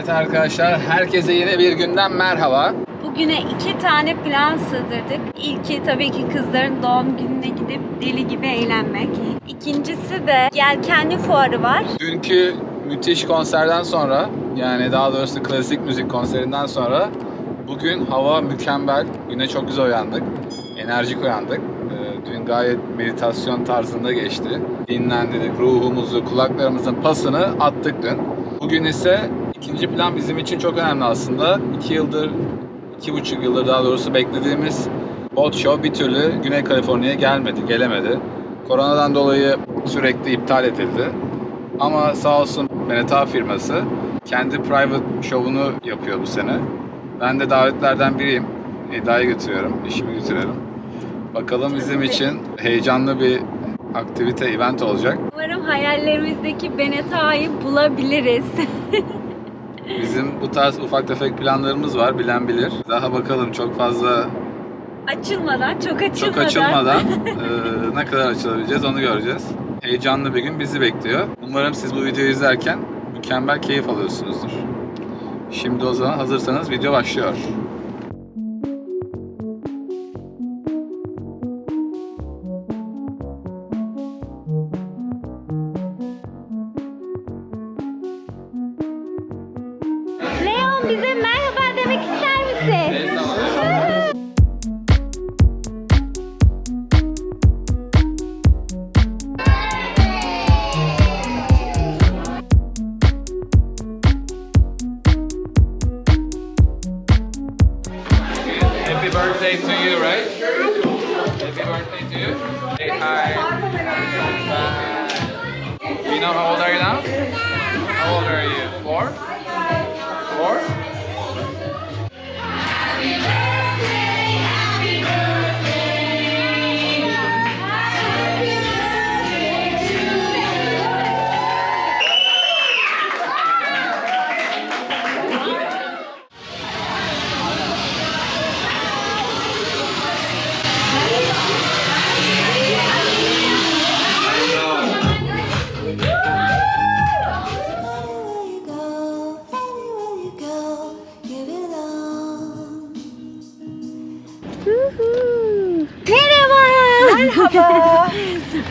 Evet arkadaşlar, herkese yine bir günden merhaba. Bugüne iki tane plan sığdırdık. İlki tabii ki kızların doğum gününe gidip deli gibi eğlenmek. İkincisi de yelkenli fuarı var. Dünkü müthiş konserden sonra, yani daha doğrusu klasik müzik konserinden sonra bugün hava mükemmel. Güne çok güzel uyandık. Enerjik uyandık. Ee, Dün gayet meditasyon tarzında geçti. Dinlendirdik ruhumuzu, kulaklarımızın pasını attık dün. Bugün ise ikinci plan bizim için çok önemli aslında. İki yıldır, iki buçuk yıldır daha doğrusu beklediğimiz Boat Show bir türlü Güney Kaliforniya'ya gelmedi, gelemedi. Koronadan dolayı sürekli iptal edildi. Ama sağ olsun Meneta firması kendi private show'unu yapıyor bu sene. Ben de davetlerden biriyim. Eda'yı götürüyorum, işimi götürelim. Bakalım bizim için heyecanlı bir aktivite, event olacak. Umarım hayallerimizdeki Beneta'yı bulabiliriz. Bizim bu tarz ufak tefek planlarımız var, bilen bilir. Daha bakalım çok fazla, açılmadan, çok açılmadan. çok açılmadan eee, ne kadar açılabileceğiz onu göreceğiz. Heyecanlı bir gün bizi bekliyor. Umarım siz bu videoyu izlerken mükemmel keyif alıyorsunuzdur. Şimdi o zaman hazırsanız video başlıyor.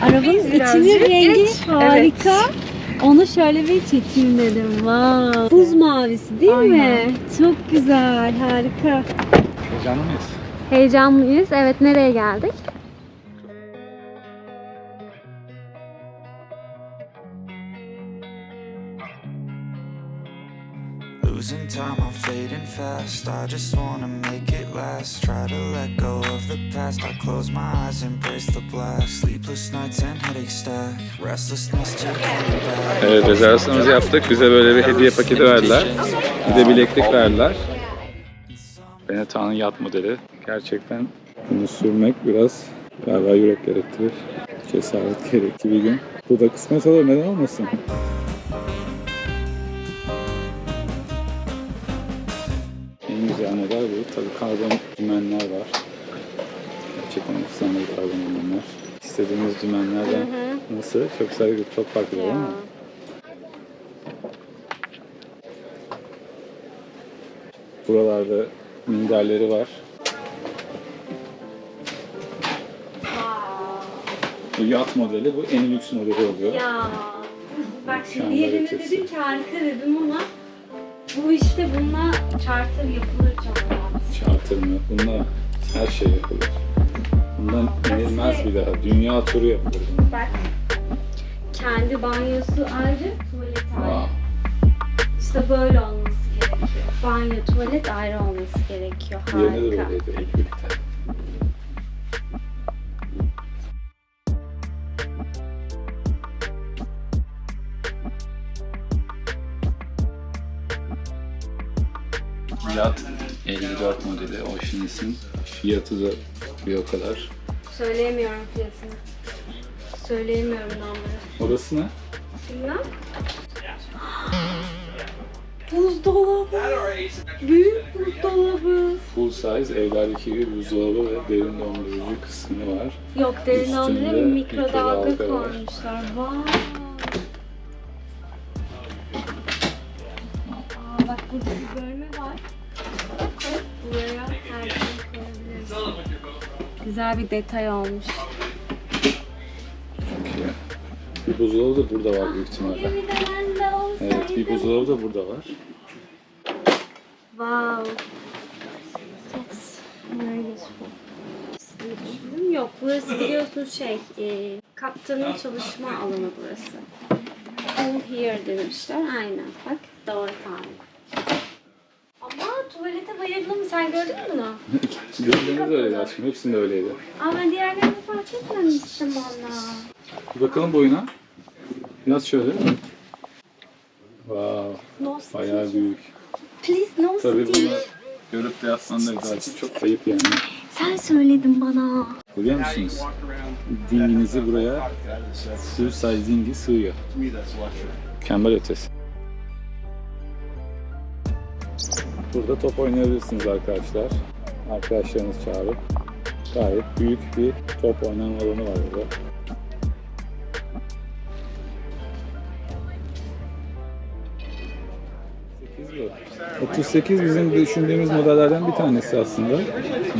Arabanın içinin rengi harika. Onu şöyle bir çekeyim dedim. Wow. Buz mavisi değil mi? Çok güzel, harika. Heyecanlı mıyız? Heyecanlıyız. Evet, nereye geldik? Losing time, I'm fading fast. I just wanna make it last. Try to let go of the past. I close my eyes, embrace the blast. Sleepless nights and headache stack. Restlessness to. Evet rezervasyonumuzu yaptık. Bize böyle bir hediye paketi verdiler. Bir de bileklik verdiler. Beneta'nın yat modeli. Gerçekten bunu sürmek biraz galiba yürek gerektirir. Cesaret gerekli bir gün. Bu da kısmet olur neden olmasın? Tabii karbon dümenler var. Gerçekten efsane bir karbon dümenler. İstediğimiz dümenlerden nasıl? Çok saygı, çok farklı değil mi? Buralarda minderleri var. Bu yat modeli, bu en lüks modeli oluyor. Ya. Bak şimdi yerine dedim ki harika dedim ama bu işte bununla charter yapılır çok rahat. Charter mı? Bununla her şey yapılır. Bundan inilmez bir daha. Dünya turu yapılır. Bak. Kendi banyosu ayrı, tuvalet ayrı. Wow. İşte böyle olması gerekiyor. Banyo, tuvalet ayrı olması gerekiyor. Diğerine de Harika. böyleydi ilk birlikte. Yat 54 modeli Oceans'ın fiyatı da bir o kadar. Söyleyemiyorum fiyatını. Söyleyemiyorum numarayı. Orası ne? Bilmem. Buzdolabı. Büyük buzdolabı. Full size evlerdeki gibi buzdolabı ve derin dondurucu kısmı var. Yok derin dondurucu mikrodalga koymuşlar. Vay. Güzel bir detay olmuş. Bir buzdolabı da burada var büyük ihtimalle. Evet bir buzdolabı da burada var. Wow. That's very useful. Düşündüm. Yok burası biliyorsunuz şey e, kaptanın çalışma alanı burası. Home here demişler. Aynen bak doğru tahmin. Ama tuvalete bayıldım. Sen gördün mü bunu? De öyleydi aşkım. Hepsinde öyleydi. Ben diğerlerini fark etmemiştim valla. Bir bakalım boyuna. Biraz şöyle. Wow, No bayağı büyük. Please no Tabii bunu görüp de yapmanız için çok kayıp yani. Sen söyledin bana. Görüyor musunuz? Dinginizi buraya suicide dingi sığıyor. Mükemmel ötesi. Burada top oynayabilirsiniz arkadaşlar. Arkadaşlarınız çağırıp gayet büyük bir top oynama alanı var burada. bu. 38 bizim düşündüğümüz modellerden bir tanesi aslında.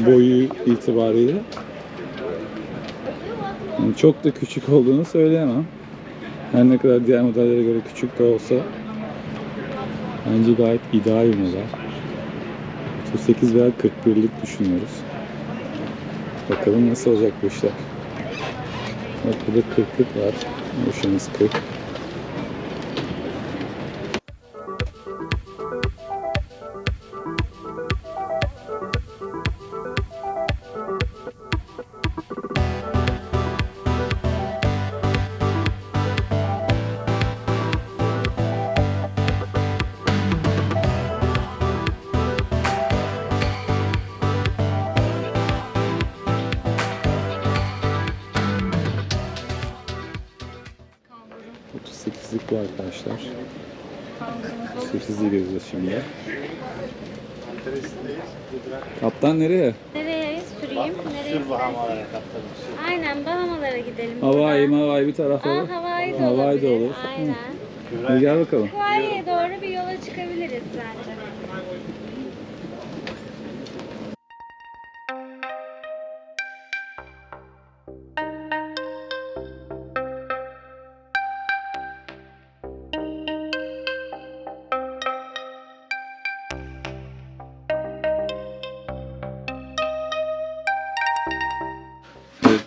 Boyu itibariyle. Yani çok da küçük olduğunu söyleyemem. Her ne kadar diğer modellere göre küçük de olsa bence gayet ideal bir model. 38 veya 41'lik düşünüyoruz. Bakalım nasıl olacak bu işler. Bak burada 40'lık var. Yaşımız 40. arkadaşlar. 38'liği geziyoruz şimdi. Kaptan nereye? Nereye süreyim? Nereye istersin? Aynen Bahamalara gidelim. Hawaii, Buradan- Hawaii bir tarafa. Aa, Hawaii de Hawaii de olabilir. olur. Aynen. Hadi gel bakalım. Hawaii'ye doğru bir yola çıkabiliriz bence.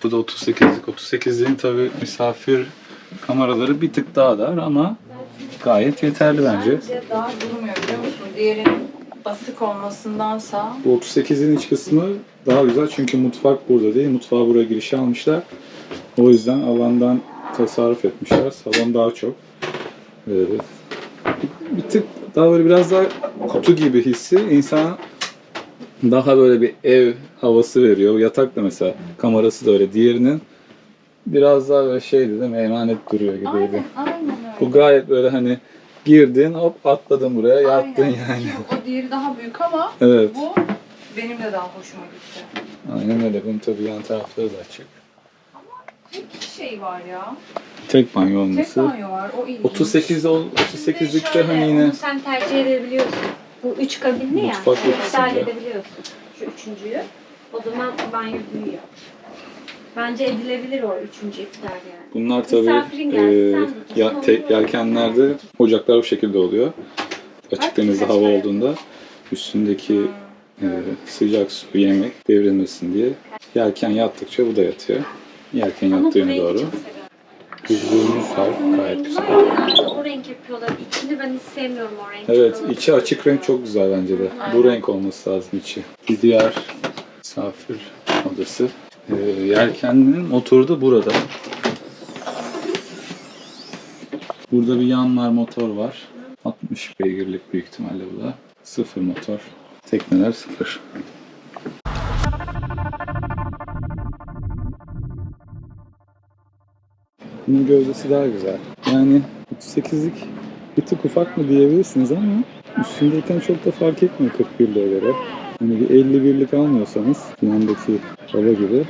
Evet bu da 38'lik. 38'liğin tabi misafir kameraları bir tık daha dar ama gayet yeterli bence. Bence daha durmuyor biliyor musun? Diğerinin basık olmasındansa Bu 38'in iç kısmı daha güzel çünkü mutfak burada değil. Mutfağa buraya girişi almışlar. O yüzden alandan tasarruf etmişler. Salon daha çok. Ee, bir tık daha böyle biraz daha kutu gibi hissi insana daha böyle bir ev havası veriyor. Yatak da mesela kamerası da öyle. Diğerinin biraz daha böyle şeydi değil mi? Emanet duruyor gibiydi. aynen, aynen öyle. Bu gayet böyle hani girdin hop atladın buraya yattın Aynen. yani. O diğeri daha büyük ama Evet. bu benim de daha hoşuma gitti. Aynen öyle. Bunun tabii yan tarafları da açık. Tek şey var ya. Tek banyo Tek olması. banyo var. O ilginç. 38 ol 38'likte Şöyle, hani yine Onu sen tercih edebiliyorsun. Bu üç kabinli ya. Mutfak Şunu iptal edebiliyorsun. Şu üçüncüyü. O zaman banyo büyüyor. Bence edilebilir o üçüncü iptal yani. bunlar tabii e, ya, onu yelkenlerde ocaklar bu şekilde oluyor. Açık denizde hava şey. olduğunda üstündeki e, sıcak su yemek devrilmesin diye yelken yattıkça bu da yatıyor. Yelken Ama yattığı bu yöne rengi doğru. Düzlüğümüz var gayet güzel. var o renk yapıyorlar. İçini ben hiç sevmiyorum o renk. Evet Çikolata. içi açık renk çok güzel bence de. Bu renk olması lazım içi. Bir diğer misafir odası. Ee, yelkeninin motoru da burada. Burada bir yanmar motor var. 60 beygirlik büyük ihtimalle bu da. Sıfır motor. Tekneler sıfır. Bunun gövdesi daha güzel. Yani 38'lik bir tık ufak mı diyebilirsiniz ama üstündeyken çok da fark etmiyor 41'liğe göre. Hani bir 51'lik almıyorsanız yanındaki baba gibi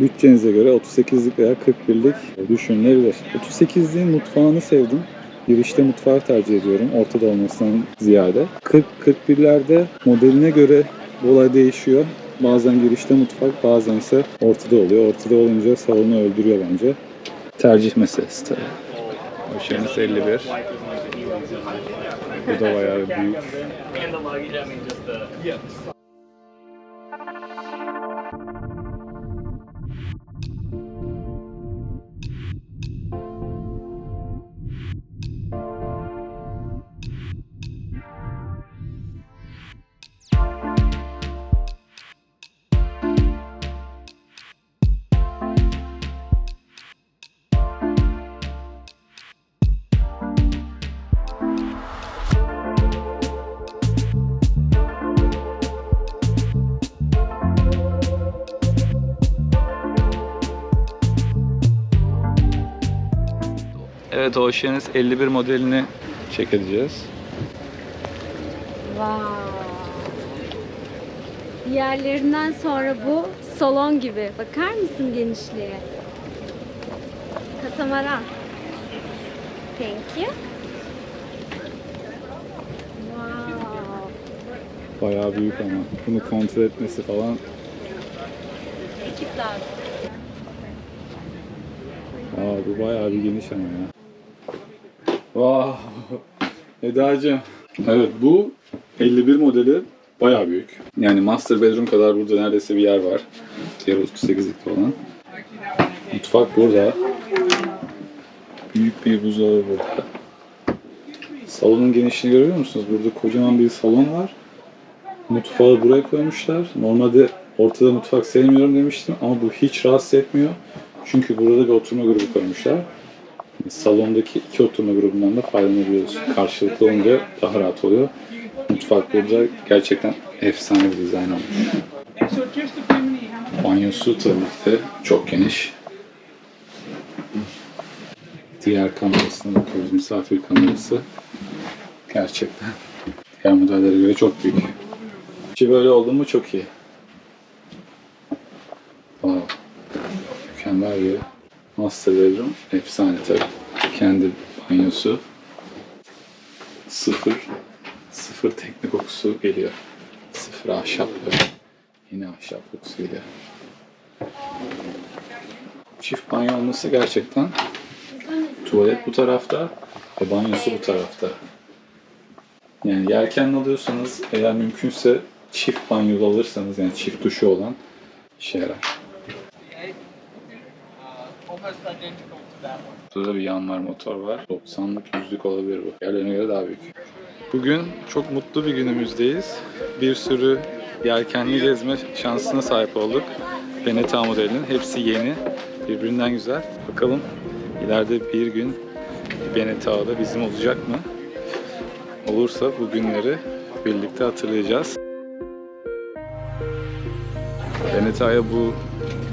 bütçenize göre 38'lik veya 41'lik düşünülebilir. 38'liğin mutfağını sevdim. girişte mutfağı tercih ediyorum ortada olmasından ziyade. 40-41'lerde modeline göre olay değişiyor. Bazen girişte mutfak bazen ise ortada oluyor. Ortada olunca salonu öldürüyor bence. Tercih meselesi tabii. Oceanus 51. Bu da bayağı büyük. Evet Oceanus 51 modelini check edeceğiz. Wow. Diğerlerinden sonra bu salon gibi. Bakar mısın genişliğe? Katamaran. Thank you. Wow. Bayağı büyük ama. Bunu kontrol etmesi falan Ekip lazım. Aa bu bayağı bir geniş ama ya. Vah! Eda'cığım. Evet bu 51 modeli bayağı büyük. Yani master bedroom kadar burada neredeyse bir yer var. Diğer 38'likte olan. Mutfak burada. Büyük bir buzdolabı burada. Salonun genişliğini görüyor musunuz? Burada kocaman bir salon var. Mutfağı buraya koymuşlar. Normalde ortada mutfak sevmiyorum demiştim ama bu hiç rahatsız etmiyor. Çünkü burada bir oturma grubu koymuşlar. Salondaki iki oturma grubundan da faydalanabiliyoruz. Karşılıklı olunca daha rahat oluyor. Mutfak burada gerçekten efsane bir dizayn olmuş. Banyosu tabii ki çok geniş. Diğer kamerasına bakıyoruz. Misafir kamerası. Gerçekten diğer modellere göre çok büyük. İçi böyle oldu mu çok iyi. Wow. Mükemmel bir master bedroom. Efsane tabii. Kendi banyosu. Sıfır. Sıfır teknik kokusu geliyor. Sıfır ahşap yine ahşap kokusu geliyor. Çift banyo olması gerçekten tuvalet bu tarafta ve banyosu bu tarafta. Yani yelkenli alıyorsanız eğer mümkünse çift banyolu alırsanız yani çift duşu olan işe yarar. Burada bir yanmar motor var. 90'lık yüzlük olabilir bu. Diğerlerine göre daha büyük. Bugün çok mutlu bir günümüzdeyiz. Bir sürü yelkenli gezme şansına sahip olduk. Veneta modelinin. Hepsi yeni. Birbirinden güzel. Bakalım ileride bir gün Veneta'da bizim olacak mı? Olursa bu günleri birlikte hatırlayacağız. Veneta'ya bu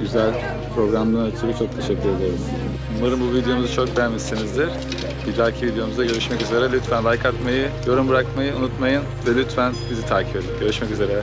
güzel programdan ötürü çok teşekkür ederiz. Umarım bu videomuzu çok beğenmişsinizdir. Bir dahaki videomuzda görüşmek üzere. Lütfen like atmayı, yorum bırakmayı unutmayın ve lütfen bizi takip edin. Görüşmek üzere.